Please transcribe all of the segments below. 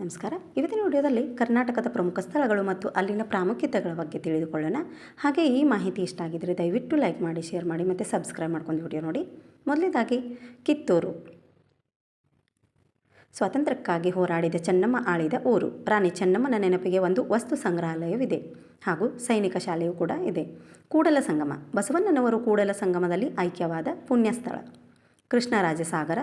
ನಮಸ್ಕಾರ. ಇವತ್ತಿನ ವಿಡಿಯೋದಲ್ಲಿ ಕರ್ನಾಟಕದ ಪ್ರಮುಖ ಸ್ಥಳಗಳು ಮತ್ತು ಅಲ್ಲಿನ ಪ್ರಾಮುಖ್ಯತೆಗಳ ಬಗ್ಗೆ ತಿಳಿದುಕೊಳ್ಳೋಣ. ಹಾಗೆ ಈ ಮಾಹಿತಿ ಇಷ್ಟ ಆಗಿದ್ದರೆ ದಯವಿಟ್ಟು ಲೈಕ್ ಮಾಡಿ, ಶೇರ್ ಮಾಡಿ ಮತ್ತು ಸಬ್ಸ್ಕ್ರೈಬ್ ಮಾಡ್ಕೊಂಡು ವಿಡಿಯೋ ನೋಡಿ. ಮೊದಲನೇದಾಗಿ ಕಿತ್ತೂರು. ಸ್ವಾತಂತ್ರ್ಯಕ್ಕಾಗಿ ಹೋರಾಡಿದ ಚೆನ್ನಮ್ಮ ಆಳಿದ ಊರು. ರಾಣಿ ಚೆನ್ನಮ್ಮನ ನೆನಪಿಗೆ ಒಂದು ವಸ್ತು ಸಂಗ್ರಹಾಲಯವಿದೆ. ಹಾಗೂ ಸೈನಿಕ ಶಾಲೆಯೂ ಕೂಡ ಇದೆ. ಕೂಡಲ ಸಂಗಮ. ಬಸವಣ್ಣನವರು ಕೂಡಲ ಸಂಗಮದಲ್ಲಿ ಐಕ್ಯವಾದ ಪುಣ್ಯಸ್ಥಳ. ಕೃಷ್ಣರಾಜಸಾಗರ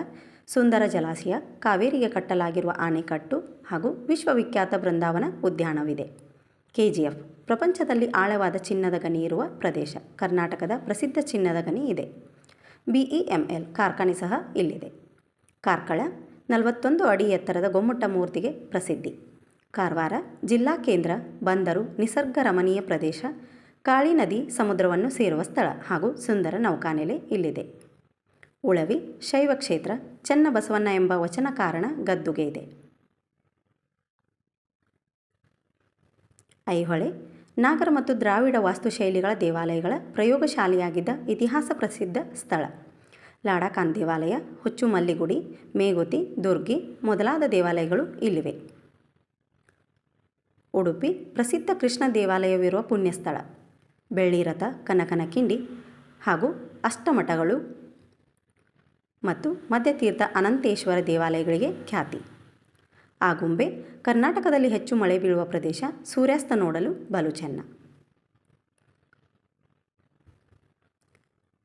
ಸುಂದರ ಜಲಾಶಯ, ಕಾವೇರಿಗೆ ಕಟ್ಟಲಾಗಿರುವ ಆಣೆಕಟ್ಟು ಹಾಗೂ ವಿಶ್ವವಿಖ್ಯಾತ ಬೃಂದಾವನ ಉದ್ಯಾನವಿದೆ. ಕೆಜಿಎಫ್, ಪ್ರಪಂಚದಲ್ಲಿ ಆಳವಾದ ಚಿನ್ನದ ಗಣಿ ಇರುವ ಪ್ರದೇಶ, ಕರ್ನಾಟಕದ ಪ್ರಸಿದ್ಧ ಚಿನ್ನದ ಗಣಿ ಇದೆ. ಬಿಇಎಂಎಲ್ ಕಾರ್ಖಾನೆ ಸಹ ಇಲ್ಲಿದೆ. ಕಾರ್ಕಳ, ನಲವತ್ತೊಂದು ಅಡಿ ಎತ್ತರದ ಗೊಮ್ಮಟ ಮೂರ್ತಿಗೆ ಪ್ರಸಿದ್ಧಿ. ಕಾರವಾರ, ಜಿಲ್ಲಾ ಕೇಂದ್ರ, ಬಂದರು, ನಿಸರ್ಗ ರಮಣೀಯ ಪ್ರದೇಶ, ಕಾಳಿ ನದಿ ಸಮುದ್ರವನ್ನು ಸೇರುವ ಸ್ಥಳ ಹಾಗೂ ಸುಂದರ ನೌಕಾನೆಲೆ ಇಲ್ಲಿದೆ. ಉಳವಿ, ಶೈವ ಕ್ಷೇತ್ರ ಚನ್ನಬಸವಣ್ಣ ಎಂಬ ವಚನ ಕಾರಣ ಗದ್ದುಗೆ ಇದೆ. ಐಹೊಳೆ, ನಾಗರ ಮತ್ತು ದ್ರಾವಿಡ ವಾಸ್ತುಶೈಲಿಗಳ ದೇವಾಲಯಗಳ ಪ್ರಯೋಗಶಾಲೆಯಾಗಿದ್ದ ಇತಿಹಾಸ ಪ್ರಸಿದ್ಧ ಸ್ಥಳ. ಲಾಡಾಖಾನ್ ದೇವಾಲಯ, ಹುಚ್ಚುಮಲ್ಲಿಗುಡಿ, ಮೇಗುತಿ, ದುರ್ಗಿ ಮೊದಲಾದ ದೇವಾಲಯಗಳು ಇಲ್ಲಿವೆ. ಉಡುಪಿ, ಪ್ರಸಿದ್ಧ ಕೃಷ್ಣ ದೇವಾಲಯವಿರುವ ಪುಣ್ಯಸ್ಥಳ. ಬೆಳ್ಳಿರಥ ಕನಕನ ಕಿಂಡಿ ಹಾಗೂ ಅಷ್ಟಮಠಗಳು ಮತ್ತು ಮಧ್ಯತೀರ್ಥ ಅನಂತೇಶ್ವರ ದೇವಾಲಯಗಳಿಗೆ ಖ್ಯಾತಿ. ಆಗುಂಬೆ ಕರ್ನಾಟಕದಲ್ಲಿ ಹೆಚ್ಚು ಮಳೆ ಬೀಳುವ ಪ್ರದೇಶ ಸೂರ್ಯಾಸ್ತ ನೋಡಲು ಬಲು ಚೆನ್ನ.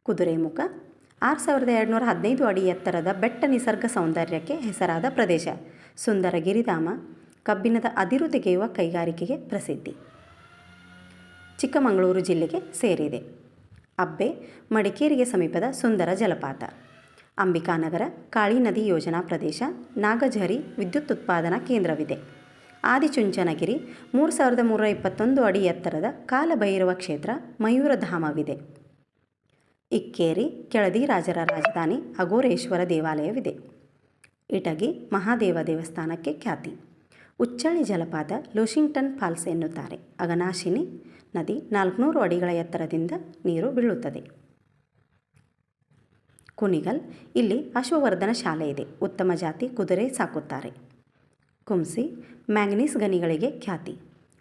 ಕುದುರೆಮುಖ ಆರು ಸಾವಿರದ ಎರಡುನೂರ ಹದಿನೈದು ಅಡಿ ಎತ್ತರದ ಬೆಟ್ಟ ನಿಸರ್ಗ ಸೌಂದರ್ಯಕ್ಕೆ ಹೆಸರಾದ ಪ್ರದೇಶ. ಸುಂದರ ಗಿರಿಧಾಮ ಕಬ್ಬಿಣದ ಅದಿರು ತೆಗೆಯುವ ಕೈಗಾರಿಕೆಗೆ ಪ್ರಸಿದ್ಧಿ. ಚಿಕ್ಕಮಗಳೂರು ಜಿಲ್ಲೆಗೆ ಸೇರಿದೆ. ಅಬ್ಬೆ ಮಡಿಕೇರಿಗೆ ಸಮೀಪದ ಸುಂದರ ಜಲಪಾತ. ಅಂಬಿಕಾನಗರ ಕಾಳಿ ನದಿ ಯೋಜನಾ ಪ್ರದೇಶ, ನಾಗಝರಿ ವಿದ್ಯುತ್ ಉತ್ಪಾದನಾ ಕೇಂದ್ರವಿದೆ. ಆದಿಚುಂಚನಗಿರಿ, ಮೂರು ಸಾವಿರದ ಮೂರ ಇಪ್ಪತ್ತೊಂದು ಅಡಿ ಎತ್ತರದ ಕಾಲಭೈರವ ಕ್ಷೇತ್ರ ಮಯೂರಧಾಮವಿದೆ ಇಕ್ಕೇರಿ, ಕೆಳದಿ ರಾಜರ ರಾಜಧಾನಿ, ಅಘೋರೇಶ್ವರ ದೇವಾಲಯವಿದೆ. ಇಟಗಿ, ಮಹಾದೇವ ದೇವಸ್ಥಾನಕ್ಕೆ ಖ್ಯಾತಿ. ಉಚ್ಚಳ್ಳಿ ಜಲಪಾತ ಲೂಷಿಂಗ್ಟನ್ ಫಾಲ್ಸ್ ಎನ್ನುತ್ತಾರೆ. ಅಗನಾಶಿನಿ ನದಿ ನಾಲ್ಕುನೂರು ಅಡಿಗಳ ಎತ್ತರದಿಂದ ನೀರು ಬೀಳುತ್ತದೆ. ಕುಣಿಗಲ್. ಇಲ್ಲಿ ಅಶ್ವವರ್ಧನ ಶಾಲೆ ಇದೆ. ಉತ್ತಮ ಜಾತಿ ಕುದುರೆ ಸಾಕುತ್ತಾರೆ. ಕುಂಸಿ, ಮ್ಯಾಂಗ್ನೀಸ್ ಗನಿಗಳಿಗೆ ಖ್ಯಾತಿ.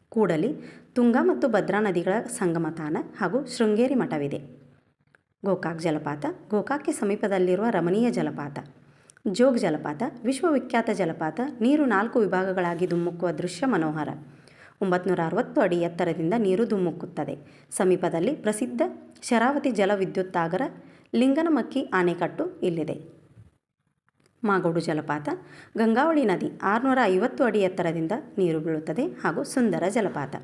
ಕೂಡಲಿ ತುಂಗಾ ಮತ್ತು ಭದ್ರಾ ನದಿಗಳ ಸಂಗಮ ತಾಣ ಹಾಗೂ ಶೃಂಗೇರಿ ಮಠವಿದೆ. ಗೋಕಾಕ್ ಜಲಪಾತ. ಗೋಕಾಕ್ಗೆ ಸಮೀಪದಲ್ಲಿರುವ ರಮಣೀಯ ಜಲಪಾತ. ಜೋಗ್ ಜಲಪಾತ, ವಿಶ್ವವಿಖ್ಯಾತ ಜಲಪಾತ, ನೀರು ನಾಲ್ಕು ವಿಭಾಗಗಳಾಗಿ ಧುಮ್ಮುಕ್ಕುವ ದೃಶ್ಯ ಮನೋಹರ. ಒಂಬತ್ತು ಅರವತ್ತು ಅಡಿ ಎತ್ತರದಿಂದ ನೀರು ಧುಮ್ಮುಕ್ಕುತ್ತದೆ ಸಮೀಪದಲ್ಲಿ ಪ್ರಸಿದ್ಧ ಶರಾವತಿ ಜಲವಿದ್ಯುತ್ತಾಗರ ಲಿಂಗನಮಕ್ಕಿ ಆಣೆಕಟ್ಟು ಇಲ್ಲಿದೆ. ಮಾಗೋಡು ಜಲಪಾತ, ಗಂಗಾವಳಿ ನದಿ ಆರುನೂರ ಐವತ್ತು ಅಡಿ ಎತ್ತರದಿಂದ ನೀರು ಬೀಳುತ್ತದೆ ಹಾಗೂ ಸುಂದರ ಜಲಪಾತ.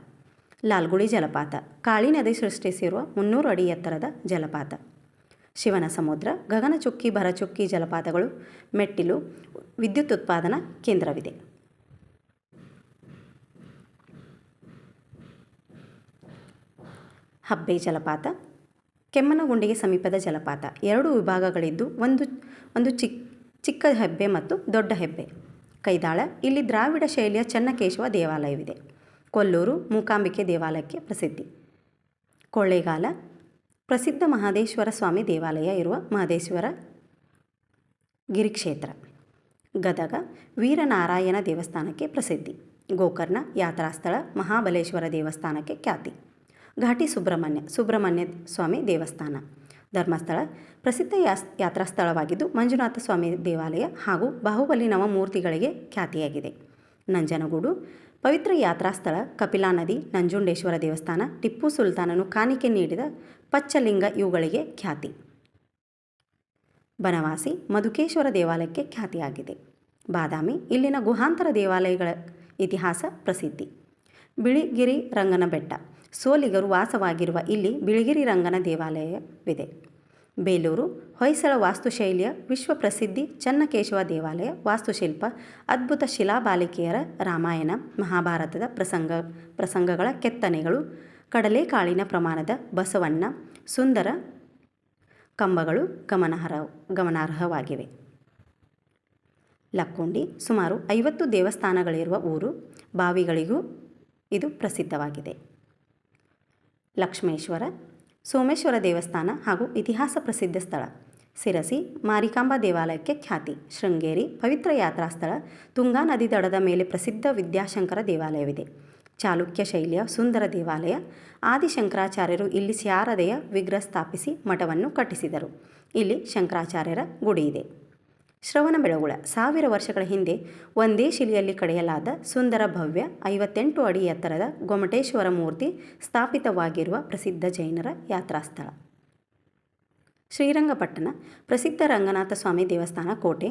ಲಾಲ್ಗುಡಿ ಜಲಪಾತ, ಕಾಳಿ ನದಿ ಸೃಷ್ಟಿಸಿರುವ ಮುನ್ನೂರು ಅಡಿ ಎತ್ತರದ ಜಲಪಾತ. ಶಿವನ ಸಮುದ್ರ ಗಗನಚುಕ್ಕಿ ಭರಚುಕ್ಕಿ ಜಲಪಾತಗಳು, ಮೆಟ್ಟಿಲು, ವಿದ್ಯುತ್ ಉತ್ಪಾದನಾ ಕೇಂದ್ರವಿದೆ. ಹಬ್ಬೆ ಜಲಪಾತ ಕೆಮ್ಮನಗುಂಡಿಗೆ ಸಮೀಪದ ಜಲಪಾತ. ಎರಡು ವಿಭಾಗಗಳಿದ್ದು ಒಂದು ಒಂದು ಚಿಕ್, ಚಿಕ್ಕ ಹೆಬ್ಬೆ ಮತ್ತು ದೊಡ್ಡ ಹೆಬ್ಬೆ. ಕೈದಾಳ, ಇಲ್ಲಿ ದ್ರಾವಿಡ ಶೈಲಿಯ ಚನ್ನಕೇಶವ ದೇವಾಲಯವಿದೆ. ಕೊಲ್ಲೂರು, ಮೂಕಾಂಬಿಕೆ ದೇವಾಲಯಕ್ಕೆ ಪ್ರಸಿದ್ಧಿ. ಕೊಳ್ಳೇಗಾಲ, ಪ್ರಸಿದ್ಧ ಮಹದೇಶ್ವರ ಸ್ವಾಮಿ ದೇವಾಲಯ ಇರುವ ಮಹದೇಶ್ವರ ಗಿರಿಕ್ಷೇತ್ರ. ಗದಗ, ವೀರನಾರಾಯಣ ದೇವಸ್ಥಾನಕ್ಕೆ ಪ್ರಸಿದ್ಧಿ. ಗೋಕರ್ಣ, ಯಾತ್ರಾಸ್ಥಳ, ಮಹಾಬಲೇಶ್ವರ ದೇವಸ್ಥಾನಕ್ಕೆ ಖ್ಯಾತಿ. ಘಾಟಿ ಸುಬ್ರಹ್ಮಣ್ಯ ಸುಬ್ರಹ್ಮಣ್ಯ ಸ್ವಾಮಿ ದೇವಸ್ಥಾನ. ಧರ್ಮಸ್ಥಳ, ಪ್ರಸಿದ್ಧ ಯಾಸ್ ಯಾತ್ರಾ ಸ್ಥಳವಾಗಿದ್ದು ಮಂಜುನಾಥ ಸ್ವಾಮಿ ದೇವಾಲಯ ಹಾಗೂ ಬಾಹುಬಲಿ ನವಮೂರ್ತಿಗಳಿಗೆ ಖ್ಯಾತಿಯಾಗಿದೆ. ನಂಜನಗೂಡು, ಪವಿತ್ರ ಯಾತ್ರಾ ಸ್ಥಳ ಕಪಿಲಾ ನದಿ, ನಂಜುಂಡೇಶ್ವರ ದೇವಸ್ಥಾನ, ಟಿಪ್ಪು ಸುಲ್ತಾನನು ಕಾಣಿಕೆ ನೀಡಿದ ಪಚ್ಚಲಿಂಗ ಇವುಗಳಿಗೆ ಖ್ಯಾತಿ. ಬನವಾಸಿ, ಮಧುಕೇಶ್ವರ ದೇವಾಲಯಕ್ಕೆ ಖ್ಯಾತಿಯಾಗಿದೆ. ಬಾದಾಮಿ, ಇಲ್ಲಿನ ಗುಹಾಂತರ ದೇವಾಲಯಗಳ ಇತಿಹಾಸ ಪ್ರಸಿದ್ಧಿ. ಬಿಳಿಗಿರಿ ರಂಗನ ಬೆಟ್ಟ ಸೋಲಿಗರು ವಾಸವಾಗಿರುವ ಇಲ್ಲಿ ಬಿಳಿಗಿರಿ ರಂಗನ ದೇವಾಲಯವಿದೆ. ಬೇಲೂರು, ಹೊಯ್ಸಳ ವಾಸ್ತುಶೈಲಿಯ ವಿಶ್ವ ಪ್ರಸಿದ್ಧಿ ಚನ್ನಕೇಶವ ದೇವಾಲಯ, ವಾಸ್ತುಶಿಲ್ಪ, ಅದ್ಭುತ ಶಿಲಾಬಾಲಿಕೆಯರ ರಾಮಾಯಣ, ಮಹಾಭಾರತದ ಪ್ರಸಂಗ, ಪ್ರಸಂಗಗಳ ಕೆತ್ತನೆಗಳು, ಕಡಲೆಕಾಳಿನ ಪ್ರಮಾಣದ ಬಸವಣ್ಣ, ಸುಂದರ ಕಂಬಗಳು ಗಮನಾರ್ಹ, ಗಮನಾರ್ಹವಾಗಿವೆ. ಲಕ್ಕುಂಡಿ ಸುಮಾರು ಐವತ್ತು ದೇವಸ್ಥಾನಗಳಿರುವ ಊರು, ಬಾವಿಗಳಿಗೂ ಇದು ಪ್ರಸಿದ್ಧವಾಗಿದೆ. ಲಕ್ಷ್ಮೇಶ್ವರ, ಸೋಮೇಶ್ವರ ದೇವಸ್ಥಾನ ಹಾಗೂ ಇತಿಹಾಸ ಪ್ರಸಿದ್ಧ ಸ್ಥಳ. ಸಿರಸಿ ಮಾರಿಕಾಂಬಾ ದೇವಾಲಯಕ್ಕೆ ಖ್ಯಾತಿ. ಶೃಂಗೇರಿ, ಪವಿತ್ರ ಯಾತ್ರಾ ಸ್ಥಳ. ತುಂಗಾ ನದಿ ದಡದ ಮೇಲೆ ಪ್ರಸಿದ್ಧ ವಿದ್ಯಾಶಂಕರ ದೇವಾಲಯವಿದೆ. ಚಾಲುಕ್ಯ ಶೈಲಿಯ ಸುಂದರ ದೇವಾಲಯ. ಆದಿಶಂಕರಾಚಾರ್ಯರು ಇಲ್ಲಿ ಶಾರದೆಯ ವಿಗ್ರಹ ಸ್ಥಾಪಿಸಿ ಮಠವನ್ನು ಕಟ್ಟಿಸಿದರು. ಇಲ್ಲಿ ಶಂಕರಾಚಾರ್ಯರ ಗುಡಿ ಇದೆ. ಶ್ರವಣಬೆಳಗೊಳ ಸಾವಿರ ವರ್ಷಗಳ ಹಿಂದೆ ಒಂದೇ ಶಿಲೆಯಲ್ಲಿ ಕಡೆಯಲಾದ ಸುಂದರ ಭವ್ಯ ಐವತ್ತೆಂಟು ಅಡಿ ಎತ್ತರದ ಗೊಮಟೇಶ್ವರ ಮೂರ್ತಿ ಸ್ಥಾಪಿತವಾಗಿರುವ ಪ್ರಸಿದ್ಧ ಜೈನರ ಯಾತ್ರಾಸ್ಥಳ. ಶ್ರೀರಂಗಪಟ್ಟಣ, ಪ್ರಸಿದ್ಧ ರಂಗನಾಥ ಸ್ವಾಮಿ ದೇವಸ್ಥಾನ ಕೋಟೆ,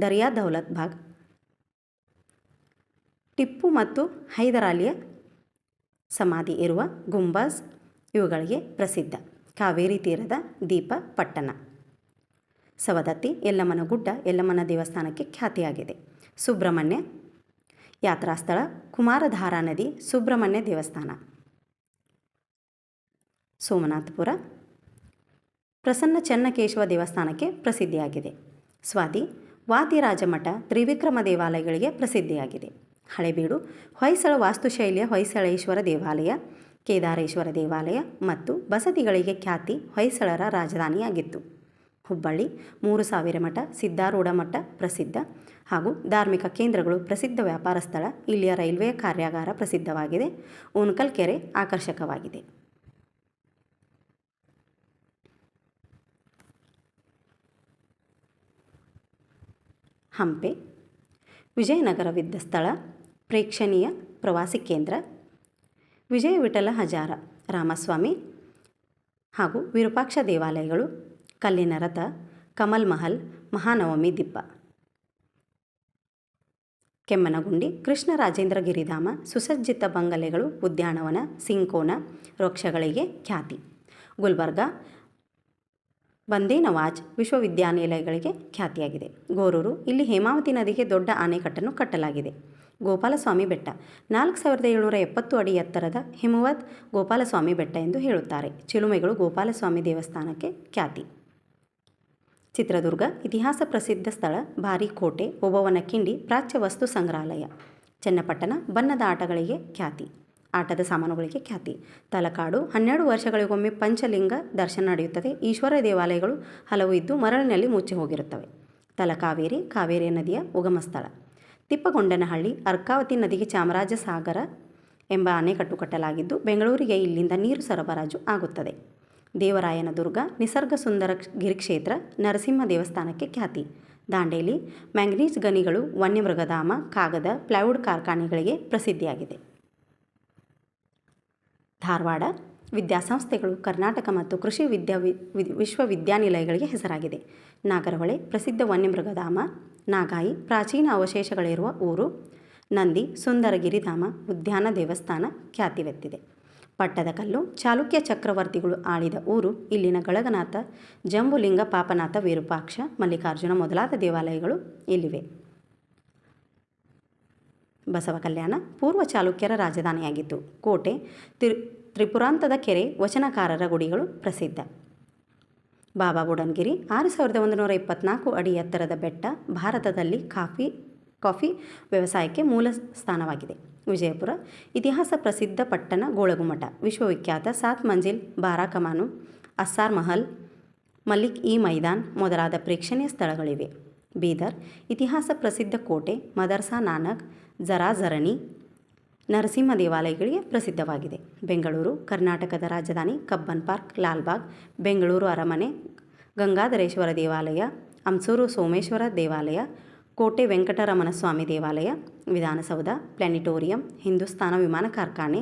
ದರ್ಯಾ ದೌಲತ್ ಬಾಗ್, ಟಿಪ್ಪು ಮತ್ತು ಹೈದರಾಲಿಯ ಸಮಾಧಿ ಇರುವ ಗುಂಬಾಜ್ ಇವುಗಳಿಗೆ ಪ್ರಸಿದ್ಧ. ಕಾವೇರಿ ತೀರದ ದೀಪ ಪಟ್ಟಣ. ಸವದತ್ತಿ, ಯಲ್ಲಮ್ಮನ ಗುಡ್ಡ, ಯಲ್ಲಮ್ಮನ ದೇವಸ್ಥಾನಕ್ಕೆ ಖ್ಯಾತಿಯಾಗಿದೆ. ಸುಬ್ರಹ್ಮಣ್ಯ ಯಾತ್ರಾಸ್ಥಳ ಕುಮಾರಧಾರಾ ನದಿ, ಸುಬ್ರಹ್ಮಣ್ಯ ದೇವಸ್ಥಾನ. ಸೋಮನಾಥಪುರ ಪ್ರಸನ್ನ ಚೆನ್ನಕೇಶವ ದೇವಸ್ಥಾನಕ್ಕೆ ಪ್ರಸಿದ್ಧಿಯಾಗಿದೆ. ಸ್ವಾತಿ ವಾದಿರಾಜಮಠ ತ್ರಿವಿಕ್ರಮ ದೇವಾಲಯಗಳಿಗೆ ಪ್ರಸಿದ್ಧಿಯಾಗಿದೆ. ಹಳೆಬೀಡು, ಹೊಯ್ಸಳ ವಾಸ್ತುಶೈಲಿಯ ಹೊಯ್ಸಳೇಶ್ವರ ದೇವಾಲಯ, ಕೇದಾರೇಶ್ವರ ದೇವಾಲಯ ಮತ್ತು ಬಸದಿಗಳಿಗೆ ಖ್ಯಾತಿ ಹೊಯ್ಸಳರ ರಾಜಧಾನಿಯಾಗಿತ್ತು. ಹುಬ್ಬಳ್ಳಿ, ಮೂರು ಸಾವಿರ ಮಠ ಸಿದ್ಧಾರೂಢ ಮಠ ಪ್ರಸಿದ್ಧ. ಹಾಗೂ ಧಾರ್ಮಿಕ ಕೇಂದ್ರಗಳು ಪ್ರಸಿದ್ಧ ವ್ಯಾಪಾರ ಸ್ಥಳ ಇಲ್ಲಿಯ ರೈಲ್ವೆ ಕಾರ್ಯಾಗಾರ ಪ್ರಸಿದ್ಧವಾಗಿದೆ. ಉನ್ಕಲ್ ಕೆರೆ ಆಕರ್ಷಕವಾಗಿದೆ. ಹಂಪೆ ವಿಜಯನಗರವಿದ್ದ ಸ್ಥಳ, ಪ್ರೇಕ್ಷಣೀಯ ಪ್ರವಾಸಿ ಕೇಂದ್ರ. ವಿಜಯ ವಿಠಲ ಹಜಾರ, ರಾಮಸ್ವಾಮಿ ಹಾಗೂ ವಿರೂಪಾಕ್ಷ ದೇವಾಲಯಗಳು ಕಲ್ಲಿನ ರಥ, ಕಮಲ್ ಮಹಲ್, ಮಹಾನವಮಿ ದಿಬ್ಬ ಕೆಮ್ಮನಗುಂಡಿ ಕೃಷ್ಣರಾಜೇಂದ್ರ ಗಿರಿಧಾಮ, ಸುಸಜ್ಜಿತ ಬಂಗಲೆಗಳು, ಉದ್ಯಾನವನ, ಸಿಂಕೋನ ವೃಕ್ಷಗಳಿಗೆ ಖ್ಯಾತಿ. ಗುಲ್ಬರ್ಗ ಬಂದೇ ನವಾಜ್ ವಿಶ್ವವಿದ್ಯಾನಿಲಯಗಳಿಗೆ ಖ್ಯಾತಿಯಾಗಿದೆ. ಗೋರೂರು, ಇಲ್ಲಿ ಹೇಮಾವತಿ ನದಿಗೆ ದೊಡ್ಡ ಆಣೆಕಟ್ಟನ್ನು ಕಟ್ಟಲಾಗಿದೆ. ಗೋಪಾಲಸ್ವಾಮಿ ಬೆಟ್ಟ, ನಾಲ್ಕು ಸಾವಿರದ ಏಳ್ನೂರ ಎಪ್ಪತ್ತು ಅಡಿ ಎತ್ತರದ ಹಿಮವತ್ ಗೋಪಾಲಸ್ವಾಮಿ ಬೆಟ್ಟ ಎಂದು ಹೇಳುತ್ತಾರೆ. ಚಿಲುಮೆಗಳು ಗೋಪಾಲಸ್ವಾಮಿ ದೇವಸ್ಥಾನಕ್ಕೆ ಖ್ಯಾತಿ. ಚಿತ್ರದುರ್ಗ, ಇತಿಹಾಸ ಪ್ರಸಿದ್ಧ ಸ್ಥಳ ಭಾರಿ ಕೋಟೆ ಓಬವ್ವನ ಕಿಂಡಿ ಪ್ರಾಚ್ಯ ವಸ್ತು ಸಂಗ್ರಹಾಲಯ. ಚನ್ನಪಟ್ಟಣ, ಬಣ್ಣದ ಆಟಗಳಿಗೆ ಖ್ಯಾತಿ. ಆಟದ ಸಾಮಾನುಗಳಿಗೆ ಖ್ಯಾತಿ. ತಲಕಾಡು, ಹನ್ನೆರಡು ವರ್ಷಗಳಿಗೊಮ್ಮೆ ಪಂಚಲಿಂಗ ದರ್ಶನ ನಡೆಯುತ್ತದೆ. ಈಶ್ವರ ದೇವಾಲಯಗಳು ಹಲವು ಇದ್ದು ಮರಳಿನಲ್ಲಿ ಮುಚ್ಚಿ ಹೋಗಿರುತ್ತವೆ. ತಲಕಾವೇರಿ, ಕಾವೇರಿ ನದಿಯ ಉಗಮ ಸ್ಥಳ. ತಿಪ್ಪಗೊಂಡನಹಳ್ಳಿ, ಅರ್ಕಾವತಿ ನದಿಗೆ ಚಾಮರಾಜ ಸಾಗರ ಎಂಬ ಅಣೆಕಟ್ಟು ಕಟ್ಟಲಾಗಿದ್ದು, ಬೆಂಗಳೂರಿಗೆ ಇಲ್ಲಿಂದ ನೀರು ಸರಬರಾಜು ಆಗುತ್ತದೆ. ದೇವರಾಯನ ದುರ್ಗ, ನಿಸರ್ಗ ಸುಂದರ ಗಿರಿಕ್ಷೇತ್ರ ನರಸಿಂಹ ದೇವಸ್ಥಾನಕ್ಕೆ ಖ್ಯಾತಿ. ದಾಂಡೇಲಿ, ಮ್ಯಾಂಗನೀಸ್ ಗನಿಗಳು, ವನ್ಯಮೃಗಧಾಮ, ಕಾಗದ, ಪ್ಲೈವುಡ್ ಕಾರ್ಖಾನೆಗಳಿಗೆ ಪ್ರಸಿದ್ಧಿಯಾಗಿದೆ. ಧಾರವಾಡ, ವಿದ್ಯಾಸಂಸ್ಥೆಗಳು, ಕರ್ನಾಟಕ ಮತ್ತು ಕೃಷಿ ವಿದ್ಯಾ ವಿಶ್ವವಿದ್ಯಾನಿಲಯಗಳಿಗೆ ಹೆಸರಾಗಿದೆ. ನಾಗರಹೊಳೆ, ಪ್ರಸಿದ್ಧ ವನ್ಯಮೃಗಧಾಮ, ನಾಗಾಯಿ, ಪ್ರಾಚೀನ ಅವಶೇಷಗಳಿರುವ ಊರು, ನಂದಿ, ಸುಂದರಗಿರಿಧಾಮ, ಉದ್ಯಾನ ದೇವಸ್ಥಾನ ಖ್ಯಾತಿವೆತ್ತಿದೆ ಪಟ್ಟದಕಲ್ಲು ಚಾಲುಕ್ಯ ಚಕ್ರವರ್ತಿಗಳು ಆಳಿದ ಊರು, ಇಲ್ಲಿನ ಗಳಗನಾಥ, ಜಂಬುಲಿಂಗ ಪಾಪನಾಥ ವಿರೂಪಾಕ್ಷ, ಮಲ್ಲಿಕಾರ್ಜುನ ಮೊದಲಾದ ದೇವಾಲಯಗಳು ಇಲ್ಲಿವೆ. ಬಸವ ಕಲ್ಯಾಣ ಪೂರ್ವ ಚಾಲುಕ್ಯರ ರಾಜಧಾನಿಯಾಗಿತ್ತು. ಕೋಟೆ, ತ್ರಿ, ತ್ರಿಪುರಾಂತದ ಕೆರೆ, ವಚನಕಾರರ ಗುಡಿಗಳು ಪ್ರಸಿದ್ಧ. ಬಾಬಾ ಬುಡನ್ಗಿರಿ, ಆರು ಸಾವಿರದ ಒಂದು ನೂರ ಇಪ್ಪತ್ನಾಲ್ಕು ಅಡಿ ಎತ್ತರದ ಬೆಟ್ಟ ಭಾರತದಲ್ಲಿ ಕಾಫಿ ಕಾಫಿ ವ್ಯವಸಾಯಕ್ಕೆ ಮೂಲ ಸ್ಥಾನವಾಗಿದೆ. ವಿಜಯಪುರ, ಇತಿಹಾಸ ಪ್ರಸಿದ್ಧ ಪಟ್ಟಣ ಗೋಳಗುಮಠ, ವಿಶ್ವವಿಖ್ಯಾತ ಸಾತ್ ಮಂಜಿಲ್ ಬಾರಾ ಕಮಾನು ಅಸ್ಸಾರ್ ಮಹಲ್ ಮಲ್ಲಿಕ್ ಇ ಮೈದಾನ್ ಮೊದಲಾದ ಪ್ರೇಕ್ಷಣೀಯ ಸ್ಥಳಗಳಿವೆ. ಬೀದರ್, ಇತಿಹಾಸ ಪ್ರಸಿದ್ಧ ಕೋಟೆ, ಮದರ್ಸಾ ನಾನಕ್, ಜರಾಜರಣಿ, ನರಸಿಂಹ ದೇವಾಲಯಗಳಿಗೆ ಪ್ರಸಿದ್ಧವಾಗಿದೆ. ಬೆಂಗಳೂರು, ಕರ್ನಾಟಕದ ರಾಜಧಾನಿ ಕಬ್ಬನ್ ಪಾರ್ಕ್, ಲಾಲ್ಬಾಗ್, ಬೆಂಗಳೂರು ಅರಮನೆ, ಗಂಗಾಧರೇಶ್ವರ ದೇವಾಲಯ ಅಂಸೂರು ಸೋಮೇಶ್ವರ ದೇವಾಲಯ ಕೋಟೆ ವೆಂಕಟರಮಣ ಸ್ವಾಮಿ ದೇವಾಲಯ, ವಿಧಾನಸೌಧ, ಪ್ಲಾನಿಟೋರಿಯಂ ಹಿಂದೂಸ್ತಾನ ವಿಮಾನ ಕಾರ್ಖಾನೆ,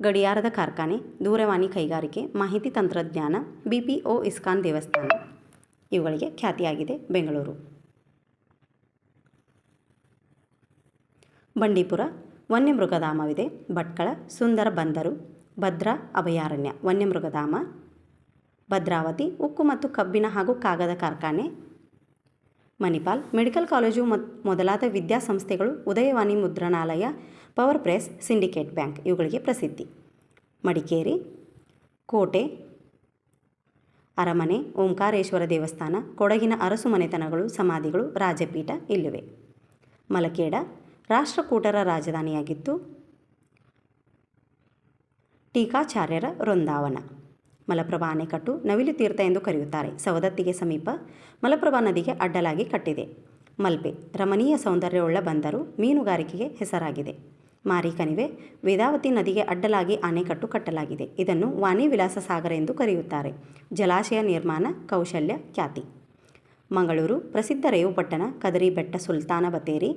ಗಡಿಯಾರದ ಕಾರ್ಖಾನೆ, ದೂರವಾಣಿ ಕೈಗಾರಿಕೆ, ಮಾಹಿತಿ ತಂತ್ರಜ್ಞಾನ, ಬಿ ಪಿ ಒ ಇಸ್ಕಾನ್ ದೇವಸ್ಥಾನ. ಇವುಗಳಿಗೆ ಖ್ಯಾತಿಯಾಗಿದೆ ಬೆಂಗಳೂರು. ಬಂಡೀಪುರ, ವನ್ಯಮೃಗಧಾಮವಿದೆ. ಭಟ್ಕಳ, ಸುಂದರ ಬಂದರು, ಭದ್ರಾ, ಅಭಯಾರಣ್ಯ, ವನ್ಯಮೃಗಧಾಮ, ಭದ್ರಾವತಿ, ಉಕ್ಕು ಮತ್ತು ಕಬ್ಬಿಣ ಹಾಗೂ ಕಾಗದ ಕಾರ್ಖಾನೆ ಮಣಿಪಾಲ್ ಮೆಡಿಕಲ್ ಕಾಲೇಜು ಮೊದಲಾದ ವಿದ್ಯಾಸಂಸ್ಥೆಗಳು ಉದಯವಾಣಿ ಮುದ್ರಣಾಲಯ, ಪವರ್ ಪ್ರೆಸ್, ಸಿಂಡಿಕೇಟ್ ಬ್ಯಾಂಕ್ ಇವುಗಳಿಗೆ ಪ್ರಸಿದ್ಧಿ. ಮಡಿಕೇರಿ, ಕೋಟೆ, ಅರಮನೆ, ಓಂಕಾರೇಶ್ವರ ದೇವಸ್ಥಾನ, ಕೊಡಗಿನ ಅರಸು ಮನೆತನಗಳು, ಸಮಾಧಿಗಳು, ರಾಜಪೀಠ ಇಲ್ಲಿವೆ. ಮಲಕೇಡ, ರಾಷ್ಟ್ರಕೂಟರ ರಾಜಧಾನಿಯಾಗಿತ್ತು ಟೀಕಾಚಾರ್ಯರ ವೃಂದಾವನ. ಮಲಪ್ರಭಾ ಅಣೆಕಟ್ಟು ನವಿಲು ತೀರ್ಥ ಎಂದು ಕರೆಯುತ್ತಾರೆ. ಸವದತ್ತಿಗೆ ಸಮೀಪ ಮಲಪ್ರಭಾ ನದಿಗೆ ಅಡ್ಡಲಾಗಿ ಕಟ್ಟಿದೆ. ಮಲ್ಪೆ ರಮಣೀಯ ಸೌಂದರ್ಯವುಳ್ಳ ಬಂದರು. ಮೀನುಗಾರಿಕೆಗೆ ಹೆಸರಾಗಿದೆ. ಮಾರಿಕಣಿವೆ ವೇದಾವತಿ ನದಿಗೆ ಅಡ್ಡಲಾಗಿ ಅಣೆಕಟ್ಟು ಕಟ್ಟಲಾಗಿದೆ. ಇದನ್ನು ವಾಣಿ ವಿಲಾಸ ಸಾಗರ ಎಂದು ಕರೆಯುತ್ತಾರೆ. ಜಲಾಶಯ ನಿರ್ಮಾಣ, ಕೌಶಲ್ಯ, ಖ್ಯಾತಿ. ಮಂಗಳೂರು ಪ್ರಸಿದ್ಧ ರೇವುಪಟ್ಟಣ ಕದರಿ ಬೆಟ್ಟ ಸುಲ್ತಾನ ಬತೇರಿ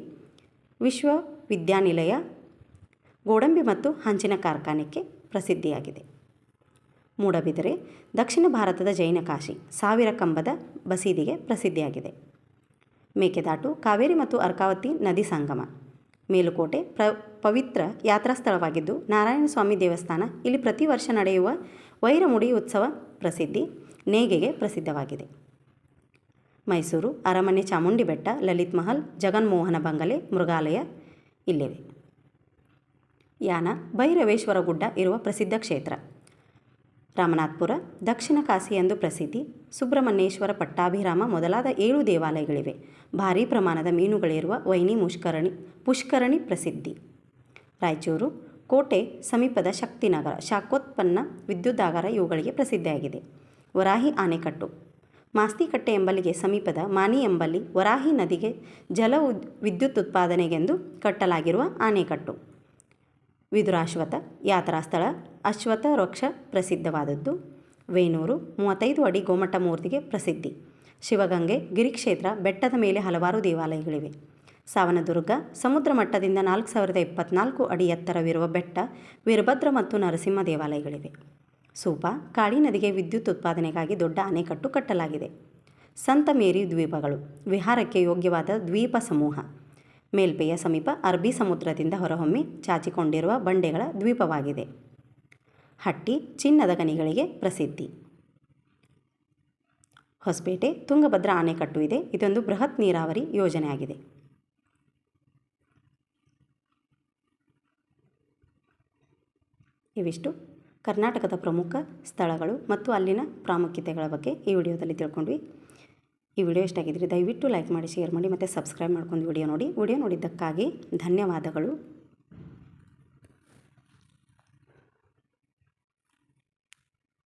ವಿಶ್ವವಿದ್ಯಾನಿಲಯ, ಗೋಡಂಬಿ ಮತ್ತು ಹಂಚಿನ ಕಾರ್ಖಾನೆಗೆ ಪ್ರಸಿದ್ಧಿಯಾಗಿದೆ. ಮೂಡಬಿದರೆ ದಕ್ಷಿಣ ಭಾರತದ ಜೈನ ಕಾಶಿ ಸಾವಿರ ಕಂಬದ ಬಸೀದಿಗೆ ಪ್ರಸಿದ್ಧಿಯಾಗಿದೆ. ಮೇಕೆದಾಟು, ಕಾವೇರಿ ಮತ್ತು ಅರ್ಕಾವತಿ ನದಿ ಸಂಗಮ. ಮೇಲುಕೋಟೆ ಪ್ರ, ಪವಿತ್ರ ಯಾತ್ರಾ ಸ್ಥಳವಾಗಿದ್ದು ನಾರಾಯಣ ಸ್ವಾಮಿ ದೇವಸ್ಥಾನ ಇಲ್ಲಿ ಪ್ರತಿ ವರ್ಷ ನಡೆಯುವ ವೈರಮುಡಿ ಉತ್ಸವ ಪ್ರಸಿದ್ಧಿ ನೇಗೆಗೆ ಪ್ರಸಿದ್ಧವಾಗಿದೆ. ಮೈಸೂರು, ಅರಮನೆ ಚಾಮುಂಡಿ ಬೆಟ್ಟ ಲಲಿತ್ ಮಹಲ್, ಜಗನ್ಮೋಹನ ಬಂಗಲೆ, ಮೃಗಾಲಯ ಇಲ್ಲಿವೆ. ಯಾನ ಭೈರವೇಶ್ವರ ಗುಡ್ಡ ಇರುವ ಪ್ರಸಿದ್ಧ ಕ್ಷೇತ್ರ. ರಾಮನಾಥ್ಪುರ, ದಕ್ಷಿಣ ಕಾಶಿ ಎಂದು ಪ್ರಸಿದ್ಧಿ ಸುಬ್ರಹ್ಮಣ್ಯೇಶ್ವರ ಪಟ್ಟಾಭಿರಾಮ ಮೊದಲಾದ ಏಳು ದೇವಾಲಯಗಳಿವೆ. ಭಾರೀ ಪ್ರಮಾಣದ ಮೀನುಗಳಿರುವ ವೈನಿ ಮುಷ್ಕರಣಿ, ಪುಷ್ಕರಣಿ ಪ್ರಸಿದ್ಧಿ. ರಾಯಚೂರು, ಕೋಟೆ ಸಮೀಪದ ಶಕ್ತಿನಗರ, ಶಾಖೋತ್ಪನ್ನ ವಿದ್ಯುದಾಗಾರ ಇವುಗಳಿಗೆ ಪ್ರಸಿದ್ಧಿಯಾಗಿದೆ. ವರಾಹಿ ಆನೆಕಟ್ಟು, ಮಾಸ್ತಿಕಟ್ಟೆ ಎಂಬಲ್ಲಿಗೆ ಸಮೀಪದ ಮಾನಿ ಎಂಬಲ್ಲಿ ವರಾಹಿ ನದಿಗೆ ಜಲ ವಿದ್ಯುತ್ ಉತ್ಪಾದನೆಗೆಂದು ಕಟ್ಟಲಾಗಿರುವ ಆನೆಕಟ್ಟು. ವಿದುರಾಶ್ವತ ಯಾತ್ರಾ ಸ್ಥಳ ಅಶ್ವಥ ವೃಕ್ಷ ಪ್ರಸಿದ್ಧವಾದದ್ದು. ವೇಣೂರು ಮೂವತ್ತೈದು ಅಡಿ ಗೋಮಠ ಮೂರ್ತಿಗೆ ಪ್ರಸಿದ್ಧಿ. ಶಿವಗಂಗೆ, ಗಿರಿಕ್ಷೇತ್ರ, ಬೆಟ್ಟದ ಮೇಲೆ ಹಲವಾರು ದೇವಾಲಯಗಳಿವೆ. ಸಾವನದುರ್ಗ ಸಮುದ್ರ ಮಟ್ಟದಿಂದ ನಾಲ್ಕು ಸಾವಿರದ ಇಪ್ಪತ್ನಾಲ್ಕು ಅಡಿ ಎತ್ತರವಿರುವ ಬೆಟ್ಟ, ವೀರಭದ್ರ ಮತ್ತು ನರಸಿಂಹ ದೇವಾಲಯಗಳಿವೆ. ಸೂಪ, ಕಾಳಿ ನದಿಗೆ ವಿದ್ಯುತ್ ಉತ್ಪಾದನೆಗಾಗಿ ದೊಡ್ಡ ಅಣೆಕಟ್ಟು ಕಟ್ಟಲಾಗಿದೆ. ಸಂತ ಮೇರಿ ದ್ವೀಪಗಳು, ವಿಹಾರಕ್ಕೆ ಯೋಗ್ಯವಾದ ದ್ವೀಪ ಸಮೂಹ. ಮೇಲ್ಪೆಯ ಸಮೀಪ ಅರಬ್ಬಿ ಸಮುದ್ರದಿಂದ ಹೊರಹೊಮ್ಮಿ ಚಾಚಿಕೊಂಡಿರುವ ಬಂಡೆಗಳ ದ್ವೀಪವಾಗಿದೆ. ಹಟ್ಟಿ ಚಿನ್ನದ ಗಣಿಗಳಿಗೆ ಪ್ರಸಿದ್ಧಿ. ಹೊಸಪೇಟೆ ತುಂಗಭದ್ರಾ ಅಣೆಕಟ್ಟು ಇದೆ. ಇದೊಂದು ಬೃಹತ್ ನೀರಾವರಿ ಯೋಜನೆಯಾಗಿದೆ. ಇವಿಷ್ಟು. ಕರ್ನಾಟಕದ ಪ್ರಮುಖ ಸ್ಥಳಗಳು ಮತ್ತು ಅಲ್ಲಿನ ಪ್ರಾಮುಖ್ಯತೆಗಳ ಬಗ್ಗೆ ಈ ವಿಡಿಯೋದಲ್ಲಿ ತಿಳ್ಕೊಂಡ್ವಿ. ಈ ವಿಡಿಯೋ ಇಷ್ಟ ಆಗಿದ್ದರೆ ದಯವಿಟ್ಟು ಲೈಕ್ ಮಾಡಿ, ಶೇರ್ ಮಾಡಿ ಮತ್ತು ಸಬ್ಸ್ಕ್ರೈಬ್ ಮಾಡ್ಕೊಂಡು ವಿಡಿಯೋ ನೋಡಿ. ವಿಡಿಯೋ ನೋಡಿದ್ದಕ್ಕಾಗಿ ಧನ್ಯವಾದಗಳು.